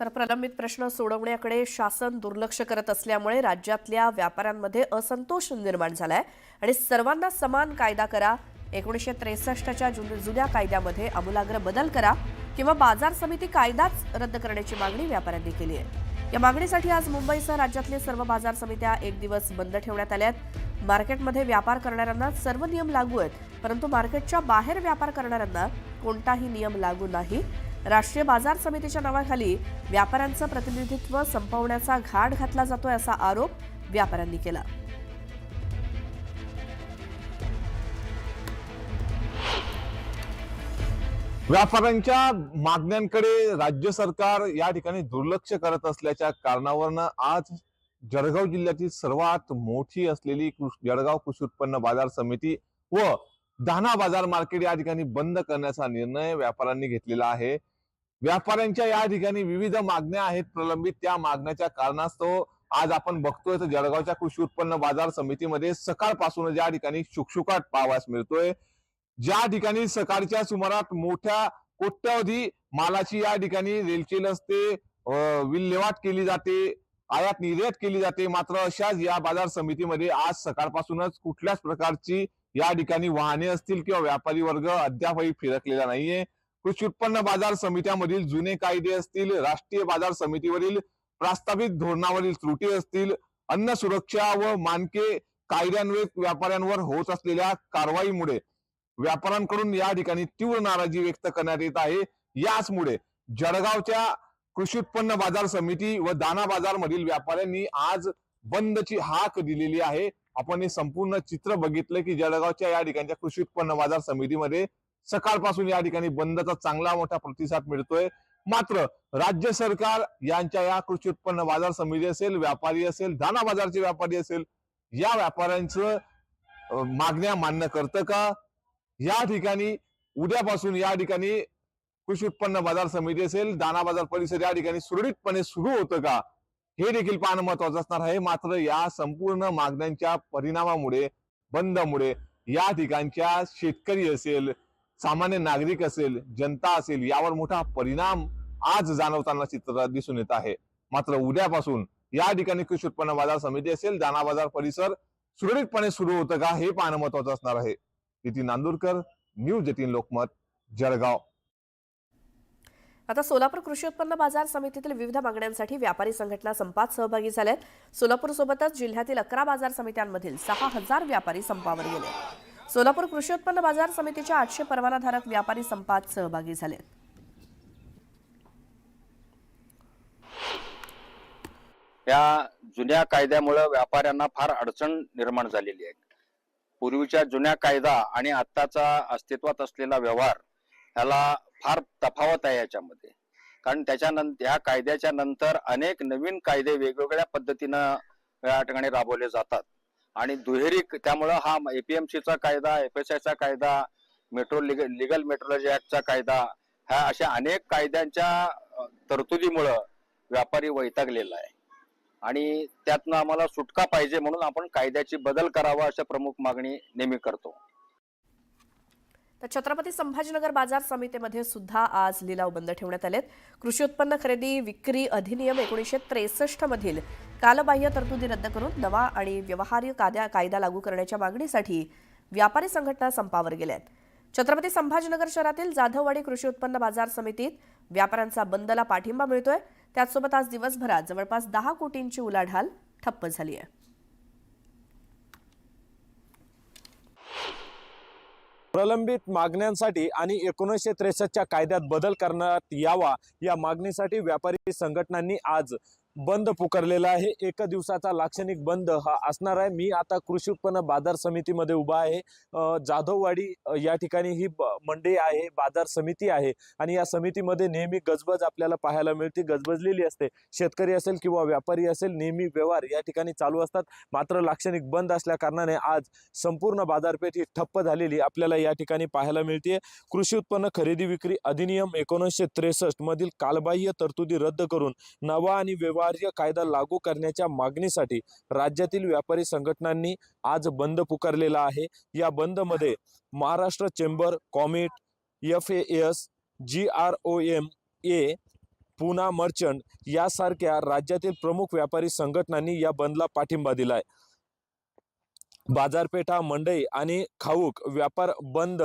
तर प्रलंबित प्रश्न सोडवण्याकडे शासन दुर्लक्ष करत असल्यामुळे राज्यातल्या व्यापाऱ्यांमध्ये असंतोष निर्माण झालाय. आणि सर्वांना समान कायदा करा. एकोणीसशे त्रेसष्टच्या जुन्या कायद्यामध्ये आमूलाग्र बदल करा किंवा बाजार समिती कायदाच रद्द करण्याची मागणी व्यापाऱ्यांनी केली आहे. या मागणीसाठी आज मुंबईसह राज्यातले सर्व बाजार समित्या एक दिवस बंद ठेवण्यात आल्या आहेत. मार्केटमध्ये व्यापार करणाऱ्यांना सर्व नियम लागू आहेत परंतु मार्केटच्या बाहेर व्यापार करणाऱ्यांना कोणताही नियम लागू नाही. राष्ट्रीय बाजार समितीच्या नावाखाली व्यापाऱ्यांचं प्रतिनिधित्व संपवण्याचा घाट घातला जातोय असा आरोप व्यापाऱ्यांनी केला. व्यापाऱ्यांच्या मागण्यांकडे राज्य सरकार या ठिकाणी दुर्लक्ष करत असल्याच्या कारणावरनं आज जळगाव जिल्ह्यातील सर्वात मोठी असलेली कृष- जळगाव कृषी उत्पन्न बाजार समिती व दाना बाजार मार्केट या ठिकाणी बंद करण्याचा निर्णय व्यापाऱ्यांनी घेतलेला आहे. व्यापाऱ्यांच्या या ठिकाणी विविध मागण्या आहेत प्रलंबित. त्या मागण्याच्या कारणास्तव आज आपण बघतोय तर जळगावच्या कृषी उत्पन्न बाजार समितीमध्ये सकाळपासून ज्या ठिकाणी शुकशुकाट पाहावयास मिळतोय ज्या ठिकाणी सकाळच्या सुमारात मोठ्या कोट्यावधी मालाची या ठिकाणी रेलचेल असते विल्हेवाट केली जाते आयात निर्यात केली जाते. मात्र अशाच या बाजार समितीमध्ये आज सकाळपासूनच कुठल्याच प्रकारची या ठिकाणी वाहने असतील किंवा व्यापारी वर्ग अद्यापही फिरकलेला नाहीये. कृषी उत्पन्न बाजार समित्यामधील जुने कायदे असतील राष्ट्रीय बाजार समितीवरील प्रस्तावित धोरणावरील त्रुटी असतील अन्न सुरक्षा व मानके कायद्यान्वये व्यापाऱ्यांवर होत असलेल्या कारवाईमुळे व्यापाऱ्यांकडून या ठिकाणी तीव्र नाराजी व्यक्त करण्यात येत आहे. याचमुळे जळगावच्या कृषी उत्पन्न बाजार समिती व दाना बाजार मधील व्यापाऱ्यांनी आज बंदची हाक दिलेली आहे. आपण हे संपूर्ण चित्र बघितलं की जळगावच्या या ठिकाणच्या कृषी उत्पन्न बाजार समितीमध्ये सकाळपासून या ठिकाणी बंदचा चांगला मोठा प्रतिसाद मिळतोय. मात्र राज्य सरकार यांच्या या कृषी उत्पन्न बाजार समिती असेल व्यापारी असेल दाना बाजारचे व्यापारी असेल या व्यापाऱ्यांचं मागण्या मान्य करतं का? या ठिकाणी उद्यापासून या ठिकाणी कृषी उत्पन्न बाजार समिती असेल दाना बाजार परिसर या ठिकाणी सुरळीतपणे सुरू होतं का? हे देखील पाहणं महत्वाचं असणार आहे. मात्र या संपूर्ण मागण्यांच्या परिणामामुळे बंदमुळे या ठिकाणच्या शेतकरी असेल सामान्य नागरिक असेल जनता असेल यावर मोठा परिणाम आज जाणवताना चित्र दिसून येत आहे. मात्र उद्यापासून या ठिकाणी कृषी उत्पन्न बाजार समिती असेल दाना बाजार परिसर सुरळीतपणे सुरू होतं का हे पाहणं महत्वाचं असणार आहे. Nitin Nandurkar news eighteen Lokmat Jalgaon. आता सोलापूर कृषी उत्पन्न बाजार समितीतील विविध मागण्यांसाठी व्यापारी संघटना संपात सहभागी झाल्यात. सोलापूर सोबतच जिल्ह्यातील अकरा बाजार समित्यांमधील सहा हजार व्यापारी संपावर गेले. सोलापूर कृषी उत्पन्न बाजार समितीच्या आठशे परवानाधारक व्यापारी संपात सहभागी झाले. या जुन्या कायद्यामुळे व्यापाऱ्यांना फार अडचण निर्माण झालेली आहे. पूर्वीच्या जुन्या कायदा आणि आत्ताचा अस्तित्वात असलेला व्यवहार ह्याला फार तफावत आहे याच्यामध्ये. कारण त्याच्यानंतर या कायद्याच्या नंतर अनेक नवीन कायदे वेगवेगळ्या पद्धतीनं या ठिकाणी राबवले जातात. आणि दुहेरी त्यामुळं हा एपीएमसीचा कायदा एफ एस कायदा मेट्रो लिगल लिगल मेट्रोलॉजी ऍक्टचा कायदा ह्या अशा अनेक कायद्यांच्या तरतुदीमुळं व्यापारी वैतागलेला आहे. आणि त्यातनं आम्हाला सुटका पाहिजे म्हणून आपण कायद्याची बदल करावा अशा प्रमुख मागणी नेहमी करतो. तर छत्रपती संभाजीनगर बाजार समितीमध्ये सुद्धा आज लिलाव बंद ठेवण्यात आलेत. कृषी उत्पन्न खरेदी विक्री अधिनियम एकोणीसशे त्रेसष्ट मधील कालबाह्य तरतुदी रद्द करून नवा आणि व्यवहार्य कायदा कायदा लागू करण्याच्या मागणीसाठी व्यापारी संघटना संपावर गेल्या आहेत छत्रपती संभाजीनगर शहरातील जाधववाडी कृषी उत्पन्न बाजार समितीत व्यापाऱ्यांचा बंदला पाठिंबा मिळतोय. त्याचसोबत आज दिवसभरात जवळपास दहा कोटींची उलाढाल ठप्प झाली आहे प्रलंबित मागण्यांसाठी आणि एकोणीसशे त्रेसष्टच्या कायद्यात बदल करण्यात यावा या मागणीसाठी व्यापारी संघटनांनी आज बंद पुकारलेला आहे. एका दिवसाचा लाक्षणिक बंद हा असणार आहे. मी आता कृषी उत्पन्न बाजार समितीमध्ये उभा आहे. जाधववाडी या ठिकाणी ही मंडई आहे बाजार समिती आहे. आणि या समितीमध्ये नेहमी गजबज आपल्याला पाहायला मिळते. गजबजलेली असते. शेतकरी असेल किंवा व्यापारी असेल नेहमी व्यवहार या ठिकाणी चालू असतात. मात्र लाक्षणिक बंद असल्या कारणाने आज संपूर्ण बाजारपेठ ही ठप्प झालेली आपल्याला या ठिकाणी पाहायला मिळते. कृषी उत्पन्न खरेदी विक्री अधिनियम एकोणीसशे त्रेसष्ट मधील कालबाह्य तरतुदी रद्द करून नवा आणि व्यवहार व्यवहार्य कायदा लागू करण्याच्या मागणीसाठी राज्यातील व्यापारी संघटनांनी आज बंद पुकारलेला आहे. या बंदमध्ये Maharashtra chamber commit F A S G R O M A Poona merchant यासारख्या राज्यातील प्रमुख व्यापारी संघटनांनी या बंदला पाठिंबा दिलाय. बाजारपेठा मंडई आणि खाऊक व्यापार बंद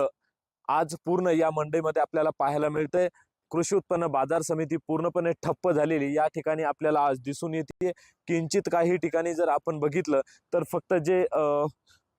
आज पूर्ण या मंडईमध्ये आपल्याला पाहायला मिळतंय. कृषी उत्पन्न बाजार समिती पूर्णपणे ठप्प झालेली या ठिकाणी आपल्याला आज दिसून येते. किंचित काही ठिकाणी जर आपण बघितलं तर फक्त जे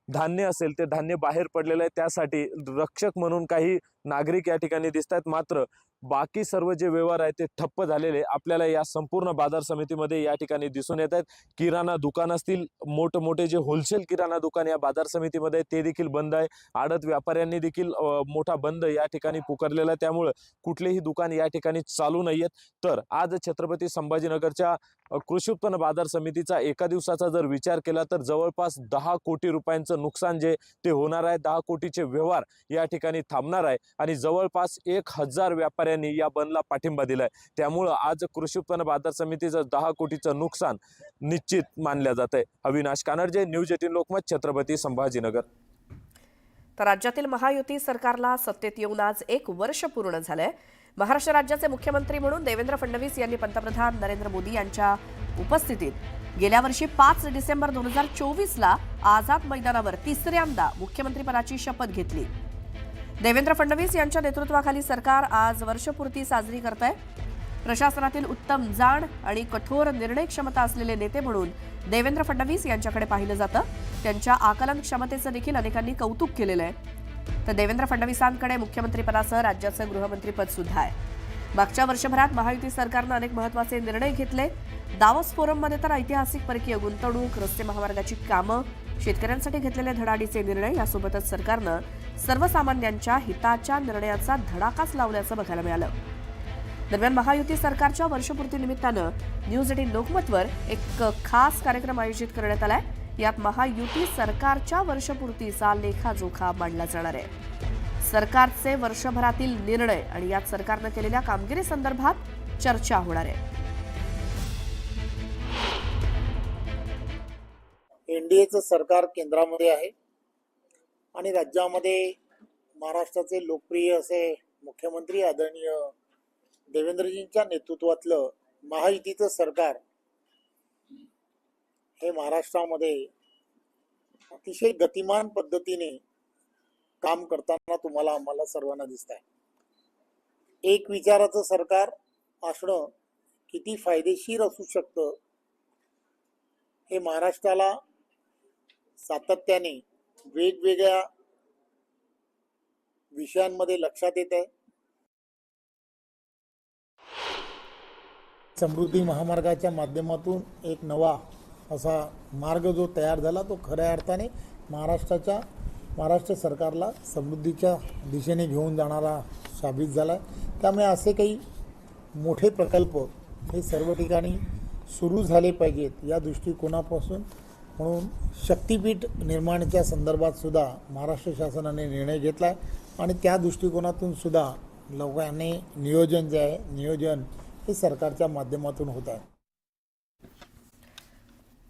धान्य असेल ते धान्य बाहेर पडलेलं आहे. त्यासाठी रक्षक म्हणून काही नागरिक या ठिकाणी दिसत आहेत मात्र बाकी सर्व जे व्यवहार आहेत ते ठप्प झालेले आपल्याला या संपूर्ण बाजार समितीमध्ये या ठिकाणी दिसून येत आहेत. किराणा दुकान असतील मोठमोठे जे होलसेल किराणा दुकान या बाजार समितीमध्ये आहे, ते देखील बंद आहे. आडत व्यापाऱ्यांनी देखील मोठा बंद या ठिकाणी पुकारलेला आहे. त्यामुळं कुठलेही दुकान या ठिकाणी चालू नाहीयेत. तर आज छत्रपती संभाजीनगरच्या कृषी उत्पन्न बाजार समितीचा एका दिवसाचा जर विचार केला तर जवळपास दहा कोटी रुपयांचं नुकसान जे ते होणार आहे दहा कोटीचे व्यवहार या ठिकाणी थांबणार आहे. आणि जवळपास एक हजार व्यापाऱ्यांनी या बंदला पाठिंबा दिलाय. त्यामुळं आज कृषी उत्पन्न बाजार समितीचं दहा कोटीचं नुकसान निश्चित मानल्या जात आहे अविनाश कानडजे न्यूज एटीन लोकमत छत्रपती संभाजीनगर. तर राज्यातील महायुती सरकारला सत्तेत येऊन आज एक वर्ष पूर्ण झालंय. महाराष्ट्र राज्याचे मुख्यमंत्री म्हणून देवेंद्र फडणवीस यांनी पंतप्रधान नरेंद्र मोदी यांच्या उपस्थितीत गेल्या वर्षी पाच डिसेंबर दोन हजार चोवीसला आझाद मैदानावर तिसऱ्यांदा मुख्यमंत्रीपदाची शपथ घेतली. देवेंद्र फडणवीस यांच्या नेतृत्वाखाली सरकार आज वर्षपूर्ती साजरी करत आहे प्रशासनातील उत्तम जाण आणि कठोर निर्णय क्षमता असलेले नेते म्हणून देवेंद्र फडणवीस यांच्याकडे पाहिलं जातं. त्यांच्या आकलन क्षमतेचं देखील अनेकांनी कौतुक केलेलं आहे. तर देवेंद्र फडणवीसांकडे मुख्यमंत्रीपदासह राज्याचं गृहमंत्रीपद सुद्धा आहे. मागच्या वर्षभरात महायुती सरकारनं अनेक महत्त्वाचे निर्णय घेतले. दावस फोरममध्ये तर ऐतिहासिक परकीय गुंतवणूक रस्ते महामार्गाची कामं शेतकऱ्यांसाठी घेतलेले धडाडीचे निर्णय यासोबतच सरकारनं सर्वसामान्यांच्या हिताच्या निर्णयाचा धडाकाच लावल्याचं बघायला मिळालं. दरम्यान महायुती सरकारच्या वर्षपूर्ती निमित्तानं न्यूज एटीन लोकमतवर एक खास कार्यक्रम आयोजित करण्यात आलाय. यात महायुती सरकारच्या वर्षपूर्तीचा लेखाजोखा मांडला जाणार आहे. सरकारचे वर्षभरातील निर्णय आणि यात सरकारनं केलेल्या कामगिरी संदर्भात चर्चा होणार आहे. एनडीएचं सरकार केंद्रामध्ये आहे. आणि राज्यामध्ये महाराष्ट्राचे लोकप्रिय असे मुख्यमंत्री आदरणीय देवेंद्रजींच्या नेतृत्वातलं महायुतीचं सरकार हे महाराष्ट्रामध्ये अतिशय गतिमान पद्धतीने काम करताना तुम्हाला आम्हाला सर्वांना दिसत आहे एक विचाराचं सरकार असणं किती फायदेशीर असू शकतं हे महाराष्ट्राला सातत्याने वेगवेगळ्या विषयांमध्ये लक्षात येत आहे. समृद्धी महामार्गाच्या माध्यमातून एक नवा असा मार्ग जो तयार झाला तो खऱ्या अर्थाने महाराष्ट्राच्या महाराष्ट्र सरकारला समृद्धीच्या दिशेने घेऊन जाणारा साबित झाला त्यामुळे असे काही मोठे प्रकल्प हे सर्व ठिकाणी सुरू झाले पाहिजेत या दृष्टिकोनापासून. म्हणून शक्तीपीठ निर्माणाच्या संदर्भात सुद्धा महाराष्ट्र शासनाने निर्णय घेतला आहे आणि त्या दृष्टिकोनातून सुद्धा लोकांनी नियोजन जे आहे नियोजन हे सरकारच्या माध्यमातून होत आहे.